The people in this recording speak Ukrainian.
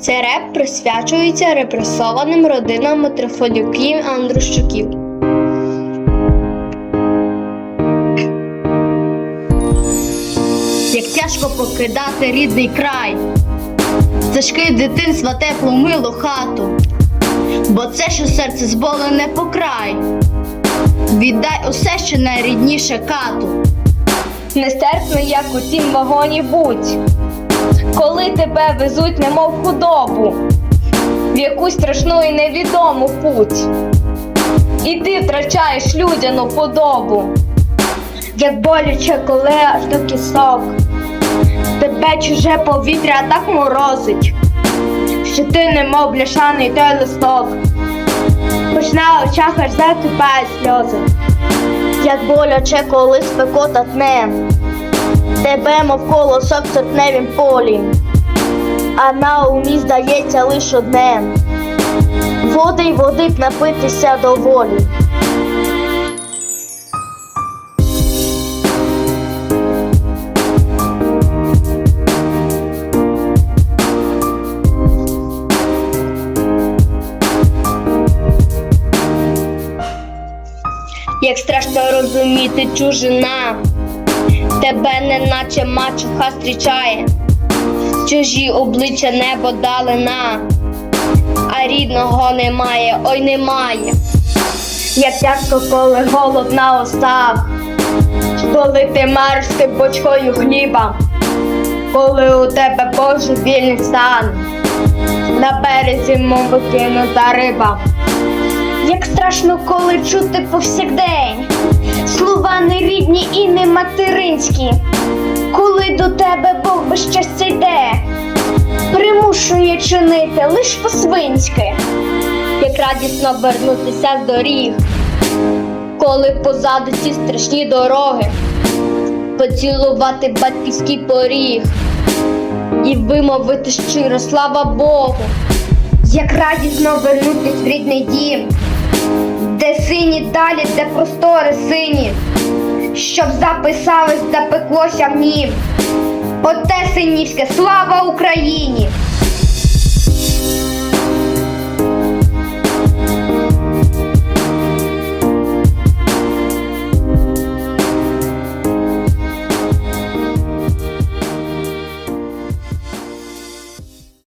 Цей реп присвячується репресованим родинам Митрофанюків Андрущуків. Як тяжко покидати рідний край, Тяжкий дитинства теплу милу хату, бо це, що серце зболене по край. Віддай усе, що найрідніше кату. Нестерпно, як у тім вагоні будь, коли тебе везуть, немов худобу, в якусь страшну і невідому путь, і ти втрачаєш людяну подобу. Як боляче, коли аж до кісток, тебе чуже повітря так морозить, що ти немов бляшаний той листок, хоч на очах аж закипають сльози. Як боляче, коли спекота тне, тебе мов колосок в сотневім полі, а на умі здається лиш одне, води й води б напитися доволі. Як страшно розуміти чужина, тебе неначе мачуха зустрічає, чужі обличчя небо далина, а рідного немає, ой немає. Як тяжко, коли голод на устах, коли ти мариш ти бочкою хліба, коли у тебе божевільний стан, на березі мов викинута риба. Як страшно, коли чути повсякдень нерідні і не материнські, коли до тебе Бог без щастя йде, примушує чинити лиш по-свинськи, як радісно вернутися з доріг, коли позаду ці страшні дороги, поцілувати батьківський поріг і вимовити щиро слава Богу. Як радісно вернутись в рідний дім, де сині далі, де простори сині, щоб записалось, запеклося в нім. Оте синівське, слава Україні!